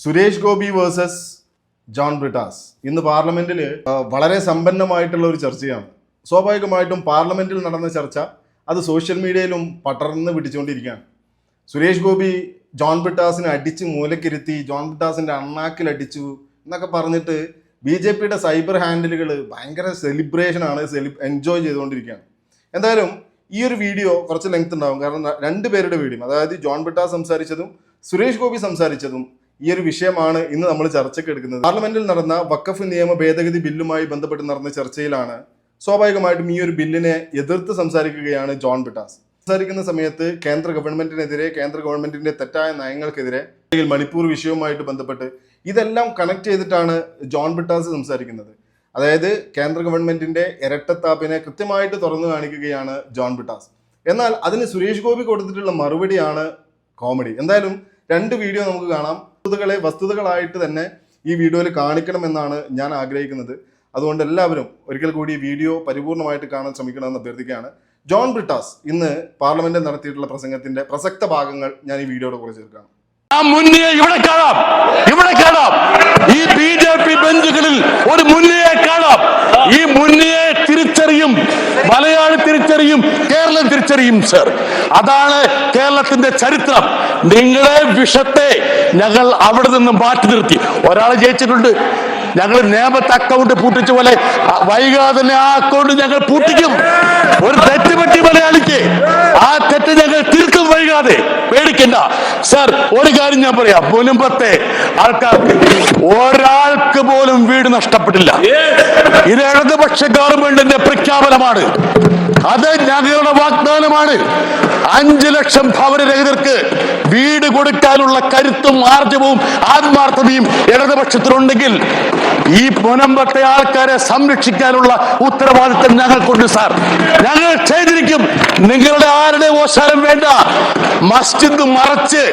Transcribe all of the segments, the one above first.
Suresh Gopi versus John Brittas. ഇന്ന് പാർലമെന്റിൽ വളരെ സമ്പന്നമായിട്ടുള്ള ഒരു ചർച്ചയാണ്. സ്വാഭാവികമായിട്ടും പാർലമെന്റിൽ നടന്ന ചർച്ച അത് സോഷ്യൽ മീഡിയയിലും പടർന്ന് പിടിച്ചുകൊണ്ടിരിക്കുകയാണ്. സുരേഷ് ഗോപി ജോൺ ബ്രിട്ടാസിനെ അടിച്ച് മൂലക്കിരുത്തി ജോൺ ബ്രിട്ടാസിന്റെ അണ്ണാക്കിൽ അടിച്ചു എന്നൊക്കെ പറഞ്ഞിട്ട് ബി ജെ പിയുടെ സൈബർ ഹാൻഡിലുകൾ ഭയങ്കര സെലിബ്രേഷൻ ആണ് സെലി എൻജോയ് ചെയ്തുകൊണ്ടിരിക്കുകയാണ്. എന്തായാലും ഈ ഒരു വീഡിയോ കുറച്ച് ലെങ്ത് ഉണ്ടാവും. കാരണം രണ്ട് പേരുടെ വീഡിയോ. അതായത് ജോൺ ബ്രിട്ടാസ് സംസാരിച്ചതും സുരേഷ് ഗോപി സംസാരിച്ചതും ഈ ഒരു വിഷയമാണ് ഇന്ന് നമ്മൾ ചർച്ചയ്ക്ക് എടുക്കുന്നത്. പാർലമെന്റിൽ നടന്ന വക്കഫ് നിയമ ഭേദഗതി ബില്ലുമായി ബന്ധപ്പെട്ട് നടന്ന ചർച്ചയിലാണ് സ്വാഭാവികമായിട്ടും ഈ ഒരു ബില്ലിനെ എതിർത്ത് സംസാരിക്കുകയാണ് ജോൺ ബിട്ടാസ്. സംസാരിക്കുന്ന സമയത്ത് കേന്ദ്ര ഗവൺമെന്റിനെതിരെ കേന്ദ്ര ഗവൺമെന്റിന്റെ തെറ്റായ നയങ്ങൾക്കെതിരെ അല്ലെങ്കിൽ മണിപ്പൂർ വിഷയവുമായിട്ട് ബന്ധപ്പെട്ട് ഇതെല്ലാം കണക്ട് ചെയ്തിട്ടാണ് ജോൺ ബിട്ടാസ് സംസാരിക്കുന്നത്. അതായത് കേന്ദ്ര ഗവൺമെന്റിന്റെ ഇരട്ടത്താപ്പിനെ കൃത്യമായിട്ട് തുറന്നു കാണിക്കുകയാണ് ജോൺ ബിട്ടാസ്. എന്നാൽ അതിന് സുരേഷ് ഗോപി കൊടുത്തിട്ടുള്ള മറുപടിയാണ് കോമഡി. എന്തായാലും രണ്ട് വീഡിയോ നമുക്ക് കാണാം. വസ്തുതകളെ വസ്തുതകളായിട്ട് തന്നെ ഈ വീഡിയോയിൽ കാണിക്കണമെന്നാണ് ഞാൻ ആഗ്രഹിക്കുന്നത്. അതുകൊണ്ട് എല്ലാവരും ഒരിക്കൽ കൂടി വീഡിയോ പരിപൂർണമായിട്ട് കാണാൻ ശ്രമിക്കണമെന്ന് അഭ്യർത്ഥിക്കുകയാണ്. ജോൺ ബ്രിട്ടാസ് ഇന്ന് പാർലമെന്റിൽ നടത്തിയിട്ടുള്ള പ്രസംഗത്തിന്റെ പ്രസക്ത ഭാഗങ്ങൾ ഞാൻ ഈ വീഡിയോയുടെ കുറിച്ച് ചേർക്കാം ഇവിടെ ഈ ബെഞ്ചുകളിൽ ഒരു ഈ മലയാളി തിരിച്ചറിയും തിരിച്ചറിയും സർ അതാണ് കേരളത്തിന്റെ ചരിത്രം. നിങ്ങളെ വിഷത്തെ ഞങ്ങൾ അവിടെ നിന്ന് മാറ്റി നിർത്തി. ഒരാൾ ജയിച്ചിട്ടുണ്ട്. ഞങ്ങൾ നേമത്തെ അക്കൗണ്ട് പൂട്ടിച്ച പോലെ വൈകാതെ ആ അക്കൗണ്ട് ഞങ്ങൾ പൂട്ടിക്കും. ഒരു തെറ്റ് പറ്റി മലയാളിക്ക് ആ തെറ്റ് ഞങ്ങൾ തീർക്കും വൈകാതെ. പേടിക്കണ്ട. സർ ഒരു കാര്യം ഞാൻ പറയാം. മുനുമ്പത്തെ ആൾക്കാർക്ക് ഒരാൾക്ക് പോലും വീട് നഷ്ടപ്പെട്ടില്ല. ഇത് ഇടതുപക്ഷ ഗവൺമെന്റിന്റെ പ്രഖ്യാപനമാണ്. അത് ഞങ്ങളുടെ വാഗ്ദാനമാണ്. അഞ്ചു ലക്ഷം ഭവനരഹിതർക്ക് വീട് കൊടുക്കാനുള്ള കരുത്തും ആർജവും ആത്മാർത്ഥതയും ഇടതുപക്ഷത്തിനുണ്ടെങ്കിൽ ഈ മുനമ്പത്തെ ആൾക്കാരെ സംരക്ഷിക്കാനുള്ള ഉത്തരവാദിത്തം ഞങ്ങൾക്കുണ്ട് സാർ. ഞങ്ങൾ ചെയ്തിരിക്കും. നിങ്ങളുടെ ആരുടെ ഓശാരം വേണ്ട. മസ്ജിദ് മറച്ച്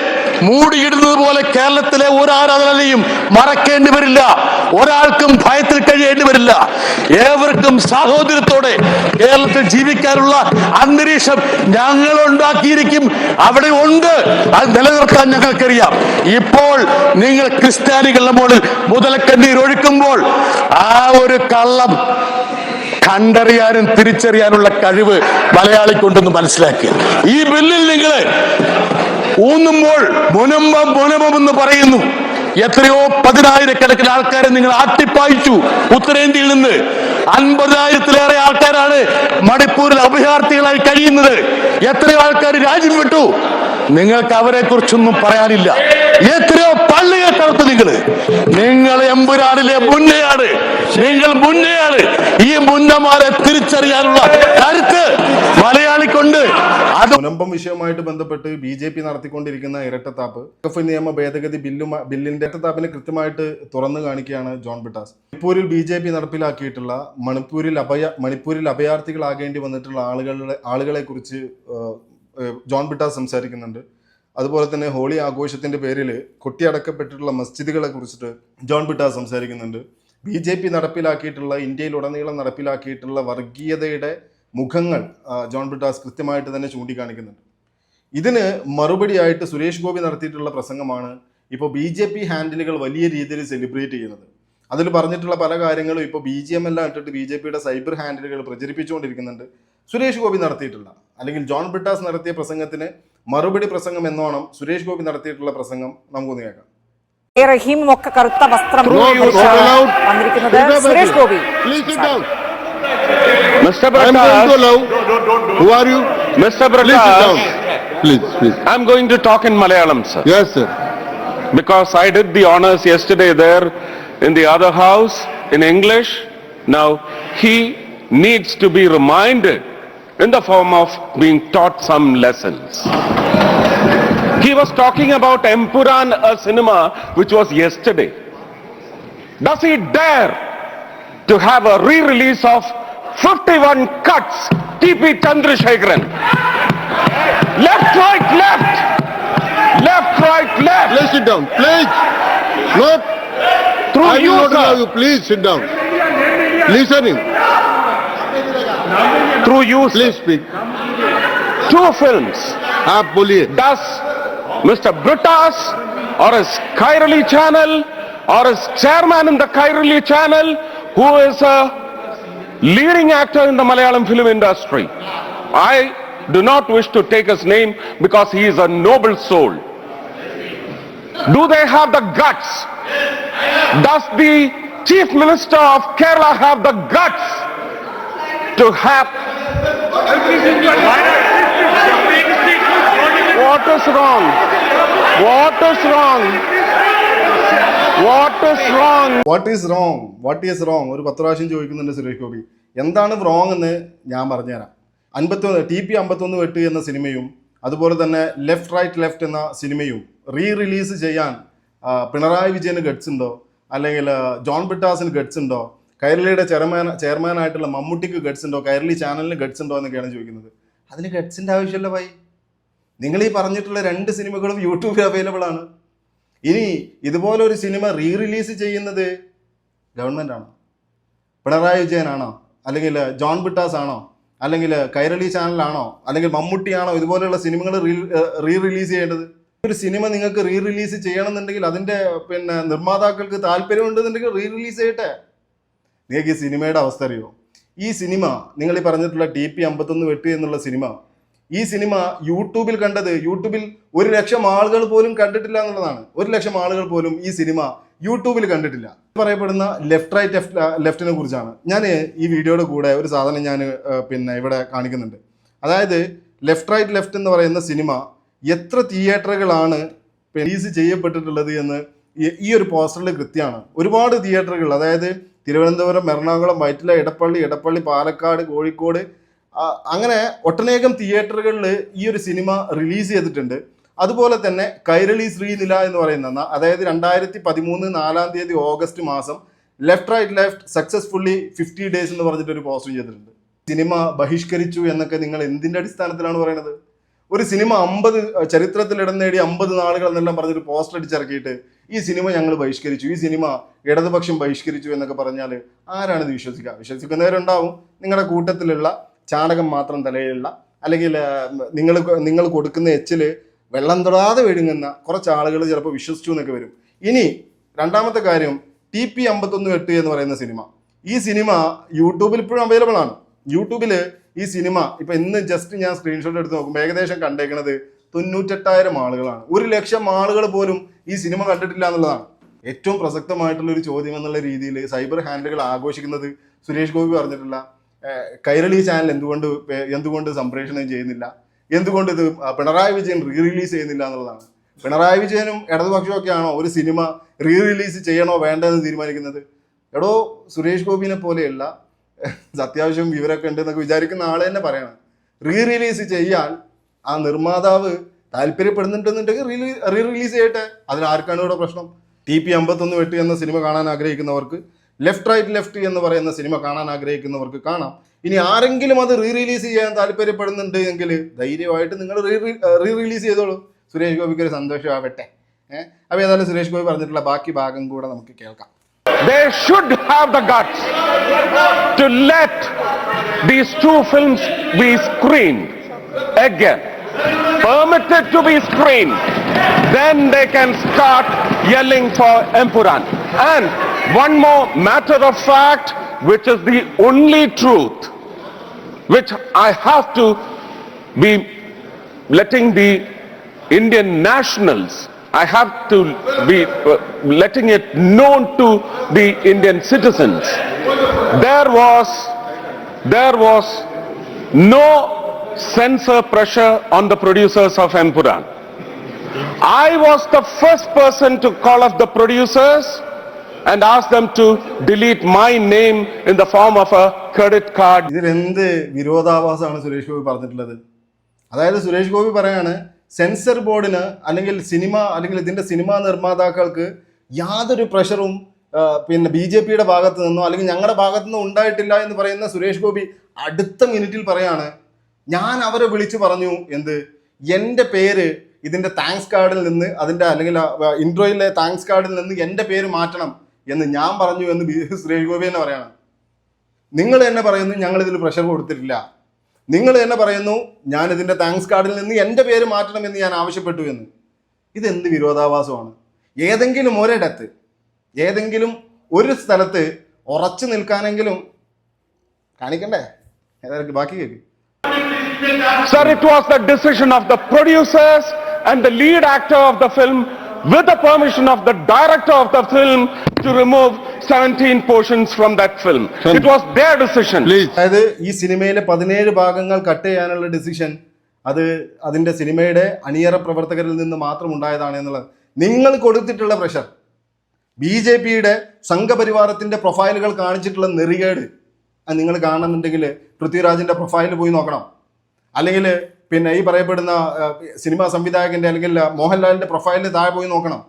മൂടിയിടുന്നത് പോലെ കേരളത്തിലെ ഒരു ആരാധനയും മറക്കേണ്ടി വരില്ല. ഒരാൾക്കും ഭയത്തിൽ കഴിയേണ്ടി വരില്ല. ഏവർക്കും സാഹോദര്യത്തോടെ കേരളത്തിൽ ജീവിക്കാനുള്ള അന്തരീക്ഷം ഞങ്ങൾ ഉണ്ടാക്കിയിരിക്കും. അവിടെ ഉണ്ട്. അത് നിലനിർത്താൻ ഞങ്ങൾക്കറിയാം. ഇപ്പോൾ നിങ്ങൾ ക്രിസ്ത്യാനികളുടെ മുകളിൽ മുതലക്കണ്ണീർ ഒഴുക്കുമ്പോൾ ആ ഒരു കള്ളം കണ്ടറിയാനും തിരിച്ചറിയാനുള്ള കഴിവ് മലയാളിക്കൊണ്ടെന്ന് മനസ്സിലാക്കുക ഈ ബില്ലിൽ നിങ്ങൾ ഊന്നുമ്പോൾ മുനമ്പം മുനമ്പം എന്ന് പറയുന്നു. എത്രയോ പതിനായിരക്കണക്കിന് ആൾക്കാരെ നിങ്ങൾ ആട്ടിപ്പായിച്ചു. ഉത്തരേന്ത്യയിൽ നിന്ന് അൻപതിനായിരത്തിലേറെ ആൾക്കാരാണ് മണിപ്പൂരിൽ അഭയാർത്ഥികളായി കഴിയുന്നത്. എത്രയോ ആൾക്കാർ രാജ്യം വിട്ടു. നിങ്ങൾക്ക് അവരെ കുറിച്ചൊന്നും പറയാനില്ല. എത്രയോ പള്ളിയെ തകർത്ത് നിങ്ങൾ നിങ്ങൾ എമ്പുരാനിലെ മുന്നയാണ്. നിങ്ങൾ മുന്നമാരെ തിരിച്ചറിയാനുള്ള കരുത്ത് മലയാളിക്കൊണ്ട് മുനമ്പം വിഷയവുമായിട്ട് ബന്ധപ്പെട്ട് ബി ജെ പി നടത്തിക്കൊണ്ടിരിക്കുന്ന ഇരട്ടത്താപ്പ് എഫ് നിയമ ഭേദഗതി ബില്ലു ബില്ലിന്റെ ഇരട്ടത്താപ്പിനെ കൃത്യമായിട്ട് തുറന്നു കാണിക്കുകയാണ് ജോൺ ബിട്ടാസ് മണിപ്പൂരിൽ ബി ജെ പി നടപ്പിലാക്കിയിട്ടുള്ള മണിപ്പൂരിൽ അഭയ മണിപ്പൂരിൽ അഭയാർത്ഥികളാകേണ്ടി വന്നിട്ടുള്ള ആളുകളുടെ ആളുകളെ കുറിച്ച് ജോൺ ബിട്ടാസ് സംസാരിക്കുന്നുണ്ട്. അതുപോലെ തന്നെ ഹോളി ആഘോഷത്തിന്റെ പേരിൽ കൊട്ടിയടക്കപ്പെട്ടിട്ടുള്ള മസ്ജിദുകളെ കുറിച്ചിട്ട് ജോൺ ബിട്ടാസ് സംസാരിക്കുന്നുണ്ട്. ബി ജെ പി നടപ്പിലാക്കിയിട്ടുള്ള ഇന്ത്യയിലുടനീളം നടപ്പിലാക്കിയിട്ടുള്ള വർഗീയതയുടെ മുഖങ്ങൾ ജോൺ ബ്രിട്ടാസ് കൃത്യമായിട്ട് തന്നെ ചൂണ്ടിക്കാണിക്കുന്നുണ്ട്. ഇതിന് മറുപടിയായിട്ട് സുരേഷ് ഗോപി നടത്തിയിട്ടുള്ള പ്രസംഗമാണ് ഇപ്പോൾ ബി ജെ പി ഹാൻഡിലുകൾ വലിയ രീതിയിൽ സെലിബ്രേറ്റ് ചെയ്യുന്നത്. അതിൽ പറഞ്ഞിട്ടുള്ള പല കാര്യങ്ങളും ഇപ്പോൾ ബി ജി എം എല്ലാം ഇട്ടിട്ട് ബി ജെ പിയുടെ സൈബർ ഹാൻഡിലുകൾ പ്രചരിപ്പിച്ചുകൊണ്ടിരിക്കുന്നുണ്ട്. സുരേഷ് ഗോപി നടത്തിയിട്ടില്ല. അല്ലെങ്കിൽ ജോൺ ബ്രിട്ടാസ് നടത്തിയ പ്രസംഗത്തിന് മറുപടി പ്രസംഗം എന്നോണം സുരേഷ് ഗോപി നടത്തിയിട്ടുള്ള പ്രസംഗം നമുക്കൊന്ന് കേൾക്കാം. എ റഹീമും ഒക്കെ കറുത്ത വസ്ത്രം No, ധരിച്ചാണ് not allowed. വന്നിരിക്കുന്നത് Sit down, Suresh Gopi Please sit down. Mr. I am going to Prakash, allow. Who are you? Mr. Please sit down. Prakash, Please, please. I'm going to talk in Malayalam, sir, Yes, sir. because I did the honors yesterday there in the other house in English. Now, he needs to be reminded in the form of being taught some lessons. He was talking about Empuran, a cinema which was yesterday. Does he dare to have a re-release of 51 cuts, T.P. Chandrasekharan? Left, right, left! Left, right, left! Please sit down. Please. No. Through I you, will not allow sir. you. Please sit down. Listening. Through you, sir. Please speak. Two films. आप बोलिए Does Mr. Brutus or a Kairali channel or a chairman in the Kairali channel who is a leading actor in the Malayalam film industry. I do not wish to take his name because he is a noble soul. Do they have the guts? Does the chief minister of Kerala have the guts to have what is wrong? What is wrong? What is wrong? What is wrong what is wrong ഒരു പത്ത് പ്രാവശ്യം ചോദിക്കുന്നുണ്ട് സുരേഷ് ഗോപി. എന്താണ് wrong എന്ന് ഞാൻ പറഞ്ഞുതരാം. അൻപത്തൊന്ന് T P അമ്പത്തൊന്ന് വെട്ട് എന്ന സിനിമയും അതുപോലെ തന്നെ ലെഫ്റ്റ് റൈറ്റ് ലെഫ്റ്റ് എന്ന സിനിമയും റീ റിലീസ് ചെയ്യാൻ പിണറായി വിജയന് ഗഡ്സ് ഉണ്ടോ? അല്ലെങ്കിൽ ജോൺ ബിട്ടാസിന് ഗഡ്സ് ഉണ്ടോ? കൈരളിയുടെ ചെയർമാൻ ചെയർമാനായിട്ടുള്ള മമ്മൂട്ടിക്ക് ഗഡ്സ് ഉണ്ടോ? കൈരളി ചാനലിന് ഗഡ്സ് ഉണ്ടോ എന്നൊക്കെയാണ് ചോദിക്കുന്നത്. അതിന് ഗഡ്സിന്റെ ആവശ്യമില്ല ഭായി. നിങ്ങൾ ഈ പറഞ്ഞിട്ടുള്ള രണ്ട് സിനിമകളും യൂട്യൂബിൽ അവൈലബിൾ ആണ്. ഇനി ഇതുപോലെ ഒരു സിനിമ റീ റിലീസ് ചെയ്യുന്നത് ഗവൺമെന്റ് ആണോ? പിണറായി വിജയനാണോ? അല്ലെങ്കിൽ ജോൺ ബിട്ടാസ് ആണോ അല്ലെങ്കിൽ കൈരളി ചാനലാണോ അല്ലെങ്കിൽ മമ്മൂട്ടിയാണോ ഇതുപോലെയുള്ള സിനിമകൾ റീ റിലീസ് ചെയ്യേണ്ടത്? ഒരു സിനിമ നിങ്ങൾക്ക് റീ റിലീസ് ചെയ്യണമെന്നുണ്ടെങ്കിൽ അതിന്റെ പിന്നെ നിർമ്മാതാക്കൾക്ക് താല്പര്യമുണ്ടെന്നുണ്ടെങ്കിൽ റീ റിലീസ് ചെയ്യട്ടെ. നിങ്ങൾക്ക് ഈ സിനിമയുടെ അവസ്ഥ അറിയോ? ഈ സിനിമ നിങ്ങൾ ഈ പറഞ്ഞിട്ടുള്ള ടി പി അമ്പത്തൊന്ന് വെട്ടി എന്നുള്ള സിനിമ ഈ സിനിമ യൂട്യൂബിൽ കണ്ടത് യൂട്യൂബിൽ ഒരു ലക്ഷം ആളുകൾ പോലും കണ്ടിട്ടില്ല എന്നുള്ളതാണ്. ഒരു ലക്ഷം ആളുകൾ പോലും ഈ സിനിമ യൂട്യൂബിൽ കണ്ടിട്ടില്ല. പറയപ്പെടുന്ന ലെഫ്റ്റ് റൈറ്റ് ലെഫ്റ്റിനെ കുറിച്ചാണ്. ഞാൻ ഈ വീഡിയോയുടെ കൂടെ ഒരു സാധനം ഞാൻ പിന്നെ ഇവിടെ കാണിക്കുന്നുണ്ട്. അതായത് ലെഫ്റ്റ് റൈറ്റ് ലെഫ്റ്റ് എന്ന് പറയുന്ന സിനിമ എത്ര തിയേറ്ററുകളാണ് റിലീസ് ചെയ്യപ്പെട്ടിട്ടുള്ളത് എന്ന് ഈ- ഒരു പോസ്റ്ററിൽ കൃത്യമാണ്. ഒരുപാട് തിയേറ്ററുകൾ അതായത് തിരുവനന്തപുരം എറണാകുളം വൈറ്റില ഇടപ്പള്ളി ഇടപ്പള്ളി പാലക്കാട് കോഴിക്കോട് അങ്ങനെ ഒട്ടനേകം തിയേറ്ററുകളിൽ ഈ ഒരു സിനിമ റിലീസ് ചെയ്തിട്ടുണ്ട്. അതുപോലെ തന്നെ കൈരളി ശ്രീനില എന്ന് പറയുന്ന അതായത് രണ്ടായിരത്തി പതിമൂന്ന് നാലാം തീയതി ഓഗസ്റ്റ് മാസം left right left successfully fifty days എന്ന് പറഞ്ഞിട്ട് ഒരു പോസ്റ്റർ ചെയ്തിട്ടുണ്ട്. സിനിമ ബഹിഷ്കരിച്ചു എന്നൊക്കെ നിങ്ങൾ എന്തിന്റെ അടിസ്ഥാനത്തിലാണ് പറയുന്നത് ഒരു സിനിമ അമ്പത് ചരിത്രത്തിൽ ഇടം നേടി അമ്പത് നാളുകൾ എന്നെല്ലാം പറഞ്ഞൊരു പോസ്റ്റർ അടിച്ചിറക്കിയിട്ട് ഈ സിനിമ ഞങ്ങൾ ബഹിഷ്കരിച്ചു. ഈ സിനിമ ഇടതുപക്ഷം ബഹിഷ്കരിച്ചു എന്നൊക്കെ പറഞ്ഞാൽ ആരാണ് ഇത് വിശ്വസിക്കുക വിശ്വസിക്കുന്നവരുണ്ടാവും. നിങ്ങളുടെ കൂട്ടത്തിലുള്ള ചാണകം മാത്രം തലയിലുള്ള അല്ലെങ്കിൽ നിങ്ങൾ നിങ്ങൾ കൊടുക്കുന്ന എച്ചിൽ വെള്ളം തൊടാതെ വിഴുങ്ങുന്ന കുറച്ച് ആളുകൾ ചിലപ്പോൾ വിശ്വസിച്ചു എന്നൊക്കെ വരും. ഇനി രണ്ടാമത്തെ കാര്യം ടി പി അമ്പത്തൊന്ന് എട്ട് എന്ന് പറയുന്ന സിനിമ. ഈ സിനിമ യൂട്യൂബിൽ ഇപ്പോഴും അവൈലബിൾ ആണ്. യൂട്യൂബിൽ ഈ സിനിമ ഇപ്പൊ ഇന്ന് ജസ്റ്റ് ഞാൻ സ്ക്രീൻഷോട്ട് എടുത്ത് നോക്കുമ്പോൾ ഏകദേശം കണ്ടേക്കുന്നത് തൊണ്ണൂറ്റെട്ടായിരം ആളുകളാണ്. ഒരു ലക്ഷം ആളുകൾ പോലും ഈ സിനിമ കണ്ടിട്ടില്ല എന്നുള്ളതാണ്. ഏറ്റവും പ്രസക്തമായിട്ടുള്ള ഒരു ചോദ്യം എന്നുള്ള രീതിയിൽ സൈബർ ഹാൻഡിലുകൾ ആഘോഷിക്കുന്നത് സുരേഷ് ഗോപി പറഞ്ഞിട്ടുള്ള കൈരളി ചാനൽ എന്തുകൊണ്ട് എന്തുകൊണ്ട് സംപ്രേഷണം ചെയ്യുന്നില്ല? എന്തുകൊണ്ട് ഇത് പിണറായി വിജയൻ റീ റിലീസ് ചെയ്യുന്നില്ല എന്നുള്ളതാണ്. പിണറായി വിജയനും ഇടതുപക്ഷവും ഒക്കെ ആണോ ഒരു സിനിമ റീ റിലീസ് ചെയ്യണോ വേണ്ടതെന്ന് തീരുമാനിക്കുന്നത്? എടോ സുരേഷ് ഗോപിനെ പോലെയല്ല അത്യാവശ്യം വിവരമൊക്കെ ഉണ്ട് എന്നൊക്കെ വിചാരിക്കുന്ന ആൾ തന്നെ പറയണം. റീ റിലീസ് ചെയ്യാൻ ആ നിർമ്മാതാവ് താല്പര്യപ്പെടുന്നുണ്ടെന്നുണ്ടെങ്കിൽ റീ റിലീസ് ചെയ്യട്ടെ. അതിൽ ആർക്കാണ് ഇവിടെ പ്രശ്നം? ടി പി അമ്പത്തൊന്ന് വെട്ടി എന്ന സിനിമ കാണാൻ ആഗ്രഹിക്കുന്നവർക്ക് ലെഫ്റ്റ് റൈറ്റ് ലെഫ്റ്റ് എന്ന് പറയുന്ന സിനിമ കാണാൻ ആഗ്രഹിക്കുന്നവർക്ക് കാണാം. ഇനി ആരെങ്കിലും അത് റീ റിലീസ് ചെയ്യാൻ താല്പര്യപ്പെടുന്നുണ്ട് എങ്കിൽ ധൈര്യമായിട്ട് നിങ്ങൾ റീ റീ റിലീസ് ചെയ്തോളൂ. സുരേഷ് ഗോപിക്ക് ഒരു സന്തോഷമാവട്ടെ ഏഹ് അപ്പോൾ ഏതായാലും സുരേഷ് ഗോപി പറഞ്ഞിട്ടുള്ള ബാക്കി ഭാഗം കൂടെ നമുക്ക് കേൾക്കാം. They should have the guts to let these two films be screened again, permitted to be screened. Then they can start yelling for Empuran. And one more matter of fact, which is the only truth, which I have to be letting the Indian nationals, I have to be uh, letting it known to the Indian citizens. There was, there was no censor pressure on the producers of Empuran. I was the first person to call up the producers and ask them to delete my name in the form of a credit card. ഇതിലെന്ത് വിരോധാഭാസമാണ് Suresh Gopi പറഞ്ഞിട്ടുള്ളത്? അതായത് സുരേഷ് ഗോപി പറയാണ് sensor ബോർഡിന് അല്ലെങ്കിൽ cinema അല്ലെങ്കിൽ ഇതിന്റെ cinema നിർമ്മാതാക്കൾക്ക് യാതൊരു പ്രഷറും പിന്നെ ബി ജെ പിയുടെ ഭാഗത്ത് നിന്നോ അല്ലെങ്കിൽ ഞങ്ങളുടെ ഭാഗത്തു നിന്നോ ഉണ്ടായിട്ടില്ല എന്ന് പറയുന്ന സുരേഷ് ഗോപി അടുത്ത മിനിറ്റിൽ പറയാണ് ഞാൻ അവരെ വിളിച്ചു പറഞ്ഞു എന്ത്? എന്റെ പേര് ഇതിന്റെ താങ്ക്സ് കാർഡിൽ നിന്ന് അതിന്റെ അല്ലെങ്കിൽ ഇൻട്രോയിലെ താങ്ക്സ് കാർഡിൽ നിന്ന് എന്റെ പേര് മാറ്റണം. എന്ന് ഞാൻ പറഞ്ഞു എന്ന് സുരേഷ് ഗോപി തന്നെ പറയണം. നിങ്ങൾ തന്നെ പറയുന്നു ഞങ്ങൾ ഇതിൽ പ്രഷർ കൊടുത്തിട്ടില്ല. നിങ്ങൾ തന്നെ പറയുന്നു ഞാൻ ഇതിന്റെ താങ്ക്സ് കാർഡിൽ നിന്ന് എന്റെ പേര് മാറ്റണമെന്ന് ഞാൻ ആവശ്യപ്പെട്ടു എന്ന്. ഇതെന്ത് വിരോധാഭാസമാണ്? ഏതെങ്കിലും ഒരിടത്ത് ഏതെങ്കിലും ഒരു സ്ഥലത്ത് ഉറച്ചു നിൽക്കാനെങ്കിലും കാണിക്കണ്ടേ? ഏതായാലും ബാക്കി കേൾക്ക് Sir, it was the decision of the producers and the lead actor of the film with the permission of the director of the film to remove 17 portions from that film. It was their decision. Please. അതായത് ഈ സിനിമയിലെ പതിനേഴ് ഭാഗങ്ങൾ cut ചെയ്യാനുള്ള decision അത് അതിന്റെ സിനിമയുടെ അണിയറ പ്രവർത്തകരിൽ നിന്ന് മാത്രം ഉണ്ടായതാണ് എന്നുള്ളത് നിങ്ങൾ കൊടുത്തിട്ടുള്ള പ്രഷർ ബി ജെ പിയുടെ സംഘപരിവാരത്തിന്റെ പ്രൊഫൈലുകൾ കാണിച്ചിട്ടുള്ള നെറികേട് അത് നിങ്ങൾ കാണുന്നുണ്ടെങ്കിൽ പൃഥ്വിരാജിന്റെ പ്രൊഫൈൽ പോയി നോക്കണം അല്ലെങ്കിൽ പിന്നെ ഈ പറയപ്പെടുന്ന സിനിമാ സംവിധായകന്റെ അല്ലെങ്കിൽ മോഹൻലാലിന്റെ പ്രൊഫൈലിന് താഴെ പോയി നോക്കണം.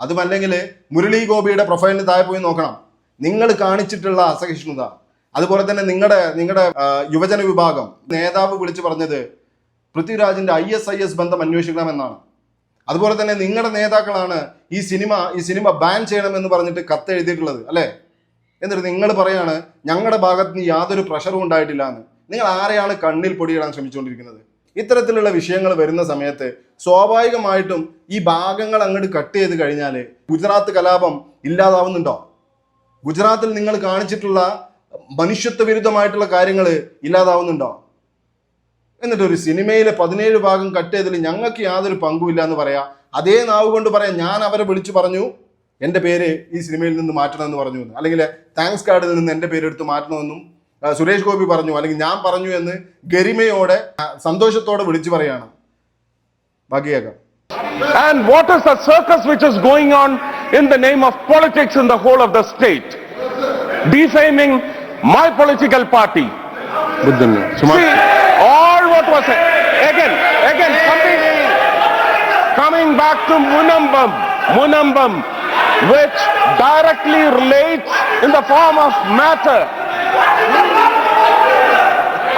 അതുമല്ലെങ്കിൽ മുരളി ഗോപിയുടെ പ്രൊഫൈലിന് താഴെ പോയി നോക്കണം. നിങ്ങൾ കാണിച്ചിട്ടുള്ള അസഹിഷ്ണുത. അതുപോലെ തന്നെ നിങ്ങളുടെ നിങ്ങളുടെ യുവജന വിഭാഗം. നേതാവ് വിളിച്ചു പറഞ്ഞത് പൃഥ്വിരാജിന്റെ ഐ എസ് ഐ എസ് ബന്ധം അന്വേഷിക്കണമെന്നാണ് അതുപോലെ തന്നെ നിങ്ങളുടെ നേതാക്കളാണ് ഈ സിനിമ ഈ സിനിമ ബാൻ ചെയ്യണമെന്ന് പറഞ്ഞിട്ട് കത്ത് എഴുതിയിട്ടുള്ളത് അല്ലേ? എന്നിട്ട് നിങ്ങൾ പറയാണ് ഞങ്ങളുടെ ഭാഗത്ത് നിന്ന് യാതൊരു പ്രഷറും ഉണ്ടായിട്ടില്ല എന്ന് നിങ്ങൾ ആരെയാണ് കണ്ണിൽ പൊടിയിടാൻ ശ്രമിച്ചുകൊണ്ടിരിക്കുന്നത്? ഇത്തരത്തിലുള്ള വിഷയങ്ങൾ വരുന്ന സമയത്ത് സ്വാഭാവികമായിട്ടും ഈ ഭാഗങ്ങൾ അങ്ങോട്ട് കട്ട് ചെയ്ത് കഴിഞ്ഞാൽ ഗുജറാത്ത് കലാപം ഇല്ലാതാവുന്നുണ്ടോ? ഗുജറാത്തിൽ നിങ്ങൾ കാണിച്ചിട്ടുള്ള മനുഷ്യത്വ വിരുദ്ധമായിട്ടുള്ള കാര്യങ്ങൾ ഇല്ലാതാവുന്നുണ്ടോ? എന്നിട്ട് ഒരു സിനിമയിലെ പതിനേഴ് ഭാഗം കട്ട് ചെയ്തതിൽ ഞങ്ങൾക്ക് യാതൊരു പങ്കുമില്ല എന്ന് പറയാ. അതേ നാവ് കൊണ്ട് പറയാം ഞാൻ അവരെ വിളിച്ചു പറഞ്ഞു എന്റെ പേര് ഈ സിനിമയിൽ നിന്ന് മാറ്റണമെന്ന് പറഞ്ഞു അല്ലെങ്കിൽ താങ്ക്സ് കാർഡിൽ നിന്ന് എന്റെ പേരെടുത്ത് മാറ്റണമെന്നും സുരേഷ് ഗോപി പറഞ്ഞു അല്ലെങ്കിൽ ഞാൻ പറഞ്ഞു എന്ന് ഗരിമയോടെ സന്തോഷത്തോടെ വിളിച്ചു പറയാണ് ബാക്കിയേക്കാം And what is the circus which is going on in the name of politics in the whole of the state? Defaming my political party. See, all what was said. Again, again, coming, coming back to Munambam, Munambam, which directly relates in the form of matter.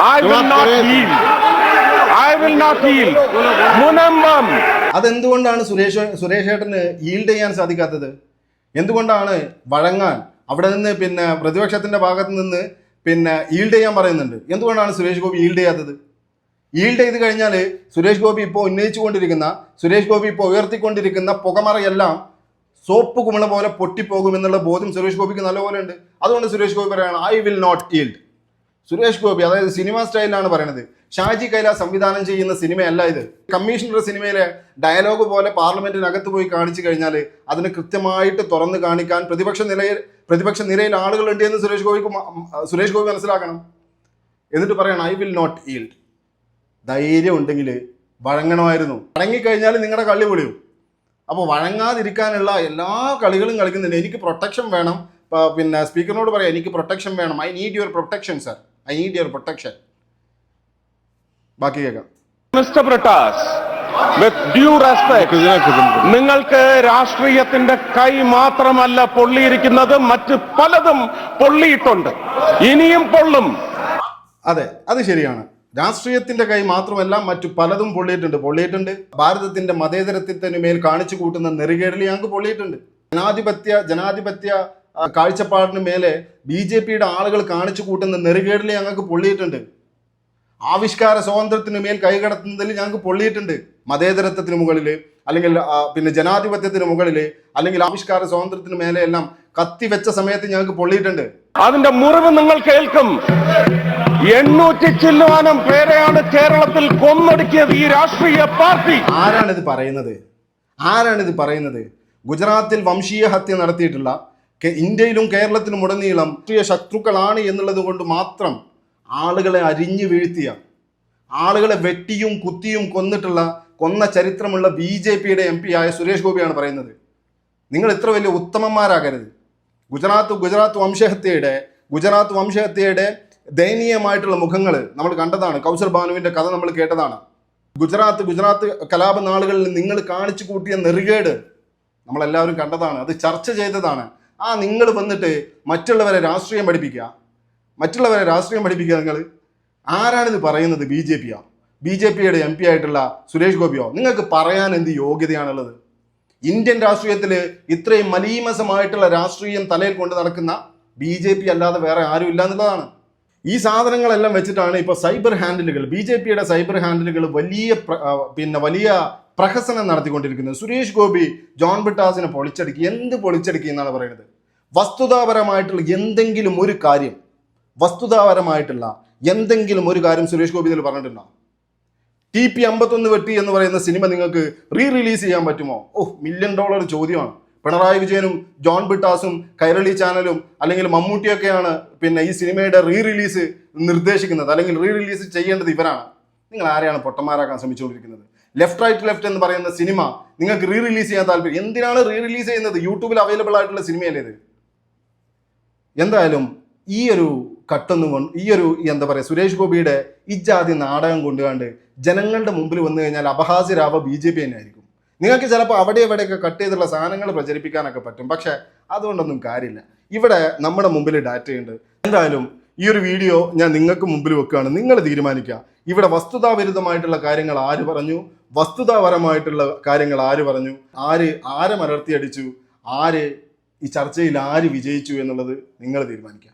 I will not yield. I will not yield. Munambam. അതെന്തുകൊണ്ടാണ് സുരേഷ് സുരേഷ് ഏട്ടന് yield ചെയ്യാൻ സാധിക്കാത്തത്? എന്തുകൊണ്ടാണ് വഴങ്ങാൻ? അവിടെ നിന്ന് പിന്നെ പ്രതിപക്ഷത്തിന്റെ ഭാഗത്ത് നിന്ന് പിന്നെ ഈൽഡ് ചെയ്യാൻ പറയുന്നുണ്ട്. എന്തുകൊണ്ടാണ് സുരേഷ് ഗോപി ഈൽഡ് ചെയ്യാത്തത്? ഈൽഡ് ചെയ്ത് കഴിഞ്ഞാൽ സുരേഷ് ഗോപി ഇപ്പോൾ ഉന്നയിച്ചുകൊണ്ടിരിക്കുന്ന സുരേഷ് ഗോപി ഇപ്പോൾ ഉയർത്തിക്കൊണ്ടിരിക്കുന്ന പുകമറയെല്ലാം സോപ്പ് കുമിള പോലെ പൊട്ടിപ്പോകുമെന്നുള്ള ബോധ്യം സുരേഷ് ഗോപിക്ക് നല്ലപോലെ ഉണ്ട്. അതുകൊണ്ട് സുരേഷ് ഗോപി പറയുകയാണ് I will not yield Suresh Gopi അതായത് സിനിമ സ്റ്റൈലിലാണ് പറയുന്നത് ഷാജി കൈലാസ് സംവിധാനം ചെയ്യുന്ന സിനിമയല്ല ഇത്. കമ്മീഷണർ സിനിമയിലെ ഡയലോഗ് പോലെ പാർലമെന്റിനകത്ത് പോയി കാണിച്ചു കഴിഞ്ഞാൽ അതിന് കൃത്യമായിട്ട് തുറന്നു കാണിക്കാൻ പ്രതിപക്ഷ നിലയിൽ പ്രതിപക്ഷ നിരയിൽ ആളുകളുണ്ട് എന്ന് സുരേഷ് ഗോപിക്ക് സുരേഷ് ഗോപി മനസ്സിലാക്കണം. എന്നിട്ട് പറയണം ഐ വിൽ നോട്ട് ഈൽഡ് ധൈര്യം ഉണ്ടെങ്കിൽ വഴങ്ങണമായിരുന്നു. വഴങ്ങിക്കഴിഞ്ഞാൽ നിങ്ങളുടെ കള്ളി പൊളിയും. അപ്പോൾ വഴങ്ങാതിരിക്കാനുള്ള എല്ലാ കളികളും കളിക്കുന്നുണ്ട്. എനിക്ക് പ്രൊട്ടക്ഷൻ വേണം. പിന്നെ സ്പീക്കറിനോട് പറയാം എനിക്ക് പ്രൊട്ടക്ഷൻ വേണം. I need your protection sir I need your protection. ബാക്കി കേൾക്കാം. Mister Brittas with due respect നിങ്ങൾക്ക് രാഷ്ട്രീയത്തിന്റെ കൈ മാത്രമല്ല പൊള്ളിയിരിക്കുന്നത് മറ്റ് പലതും പൊള്ളിയിട്ടുണ്ട്. ഇനിയും പൊള്ളും. അതെ അത് ശരിയാണ്. രാഷ്ട്രീയത്തിന്റെ കൈ മാത്രമല്ല മറ്റു പലതും പൊള്ളിയിട്ടുണ്ട്. പൊള്ളിയിട്ടുണ്ട് ഭാരതത്തിന്റെ മതേതരത്വത്തിന് മേൽ കാണിച്ചു കൂട്ടുന്ന നെറുകേടിൽ ഞങ്ങൾക്ക് പൊള്ളിയിട്ടുണ്ട്. ജനാധിപത്യ ജനാധിപത്യ കാഴ്ചപ്പാടിന് മേലെ ബി ജെ പിയുടെ ആളുകൾ കാണിച്ചു കൂട്ടുന്ന നെറുകേടിൽ ഞങ്ങൾക്ക് പൊള്ളിയിട്ടുണ്ട്. ആവിഷ്കാര സ്വാതന്ത്ര്യത്തിന് മേൽ കൈകടത്തുന്നതിൽ ഞങ്ങൾക്ക് പൊള്ളിയിട്ടുണ്ട്. മതേതരത്വത്തിന് മുകളിൽ അല്ലെങ്കിൽ പിന്നെ ജനാധിപത്യത്തിന് മുകളിൽ അല്ലെങ്കിൽ ആവിഷ്കാര സ്വാതന്ത്ര്യത്തിന് മേലെ എല്ലാം കത്തിവെച്ച സമയത്ത് ഞങ്ങൾക്ക് പൊള്ളിയിട്ടുണ്ട്. അതിന്റെ മുറിവ് നിങ്ങൾ കേൾക്കും. എണ്ണൂറ്റി ചില്ലുവാനം പേരെയാണ് കേരളത്തിൽ കൊന്നൊടുക്കിയത് ഈ രാഷ്ട്രീയ പാർട്ടി. ആരാണിത് പറയുന്നത്? ആരാണിത് പറയുന്നത്? ഗുജറാത്തിൽ വംശീയ ഹത്യ നടത്തിയിട്ടുള്ള ഇന്ത്യയിലും കേരളത്തിലും ഉടനീളം രാഷ്ട്രീയ ശത്രുക്കളാണ് എന്നുള്ളത് കൊണ്ട് മാത്രം ആളുകളെ അരിഞ്ഞു വീഴ്ത്തിയ ആളുകളെ വെട്ടിയും കുത്തിയും കൊന്നിട്ടുള്ള കൊന്ന ചരിത്രമുള്ള ബി ജെ പിയുടെ എം പി ആയ സുരേഷ് ഗോപിയാണ് പറയുന്നത്. നിങ്ങൾ ഇത്ര വലിയ ഉത്തമന്മാരാകരുത്. ഗുജറാത്ത് ഗുജറാത്ത് വംശഹത്യയുടെ ഗുജറാത്ത് വംശഹത്യയുടെ ദയനീയമായിട്ടുള്ള മുഖങ്ങൾ നമ്മൾ കണ്ടതാണ്. കൗശൽ ബാനുവിന്റെ കഥ നമ്മൾ കേട്ടതാണ്. ഗുജറാത്ത് ഗുജറാത്ത് കലാപ നാളുകളിൽ നിങ്ങൾ കാണിച്ചു കൂട്ടിയ നെറുകേട് നമ്മളെല്ലാവരും കണ്ടതാണ്. അത് ചർച്ച ചെയ്തതാണ്. ആ നിങ്ങൾ വന്നിട്ട് മറ്റുള്ളവരെ രാഷ്ട്രീയം പഠിപ്പിക്കുക. മറ്റുള്ളവരെ രാഷ്ട്രീയം പഠിപ്പിക്കുക നിങ്ങൾ ആരാണിത് പറയുന്നത്? ബി ജെ പിയോ. ബി ജെ പിയുടെ എം പി ആയിട്ടുള്ള സുരേഷ് ഗോപിയോ? നിങ്ങൾക്ക് പറയാൻ എന്ത് യോഗ്യതയാണുള്ളത്? ഇന്ത്യൻ രാഷ്ട്രീയത്തിൽ ഇത്രയും മലീമസമായിട്ടുള്ള രാഷ്ട്രീയം തലയിൽ കൊണ്ട് നടക്കുന്ന ബി ജെ പി അല്ലാതെ വേറെ ആരും ഇല്ല എന്നുള്ളതാണ്. ഈ സാധനങ്ങളെല്ലാം വെച്ചിട്ടാണ് ഇപ്പോൾ സൈബർ ഹാൻഡിലുകൾ ബി ജെ പിയുടെ സൈബർ ഹാൻഡിലുകൾ വലിയ പിന്നെ വലിയ പ്രഹസനം നടത്തിക്കൊണ്ടിരിക്കുന്നത്. സുരേഷ് ഗോപി ജോൺ ബിട്ടാസിനെ പൊളിച്ചടുക്കി എന്ത് പൊളിച്ചടുക്കി എന്നാണ് പറയുന്നത്? വസ്തുതാപരമായിട്ടുള്ള എന്തെങ്കിലും ഒരു കാര്യം വസ്തുതാപരമായിട്ടുള്ള എന്തെങ്കിലും ഒരു കാര്യം സുരേഷ് ഗോപി ഇതിൽ പറഞ്ഞിട്ടുണ്ടോ? ടി പി അമ്പത്തൊന്ന് വെട്ടി എന്ന് പറയുന്ന സിനിമ നിങ്ങൾക്ക് റീ റിലീസ് ചെയ്യാൻ പറ്റുമോ? ഓഹ് മില്യൺ ഡോളർ ചോദ്യമാണ്. പിണറായി വിജയനും ജോൺ ബിട്ടാസും കൈരളി ചാനലും അല്ലെങ്കിൽ മമ്മൂട്ടിയൊക്കെയാണ് പിന്നെ ഈ സിനിമയുടെ റീ റിലീസ് നിർദ്ദേശിക്കുന്നത്. അല്ലെങ്കിൽ റീ റിലീസ് ചെയ്യേണ്ടത് ഇവരാണ്. നിങ്ങൾ ആരെയാണ് പൊട്ടന്മാരാക്കാൻ ശ്രമിച്ചുകൊണ്ടിരിക്കുന്നത്? ലെഫ്റ്റ് റൈറ്റ് ലെഫ്റ്റ് എന്ന് പറയുന്ന സിനിമ നിങ്ങൾക്ക് റീ റിലീസ് ചെയ്യാൻ താല്പര്യം എന്തിനാണ് റീ റിലീസ് ചെയ്യുന്നത് യൂട്യൂബിൽ അവൈലബിൾ ആയിട്ടുള്ള സിനിമയല്ലേ ഇത്? എന്തായാലും ഈ ഒരു കട്ടൊന്നും കൊണ്ട് ഈ ഒരു എന്താ പറയുക സുരേഷ് ഗോപിയുടെ ഇജാതി നാടകം കൊണ്ടുകാണ്ട് ജനങ്ങളുടെ മുമ്പിൽ വന്നു കഴിഞ്ഞാൽ അപഹാസ്യരാവ ബി ജെ പി തന്നെ ആയിരിക്കും നിങ്ങൾക്ക് ചിലപ്പോൾ അവിടെ ഇവിടെയൊക്കെ കട്ട് ചെയ്തുള്ള സാധനങ്ങൾ പ്രചരിപ്പിക്കാനൊക്കെ പറ്റും. പക്ഷേ അതുകൊണ്ടൊന്നും കാര്യമില്ല. ഇവിടെ നമ്മുടെ മുമ്പിൽ ഡാറ്റയുണ്ട് എന്തായാലും ഈ ഒരു വീഡിയോ ഞാൻ നിങ്ങൾക്ക് മുമ്പിൽ വെക്കുകയാണ്. നിങ്ങൾ തീരുമാനിക്കുക. ഇവിടെ വസ്തുതാവിരുദ്ധമായിട്ടുള്ള കാര്യങ്ങൾ ആര് പറഞ്ഞു? വസ്തുതാപരമായിട്ടുള്ള കാര്യങ്ങൾ ആര് പറഞ്ഞു? ആര് ആരെ മലർത്തിയടിച്ചു? ആര് ഈ ചർച്ചയിൽ ആര് വിജയിച്ചു എന്നുള്ളത് നിങ്ങൾ തീരുമാനിക്കുക.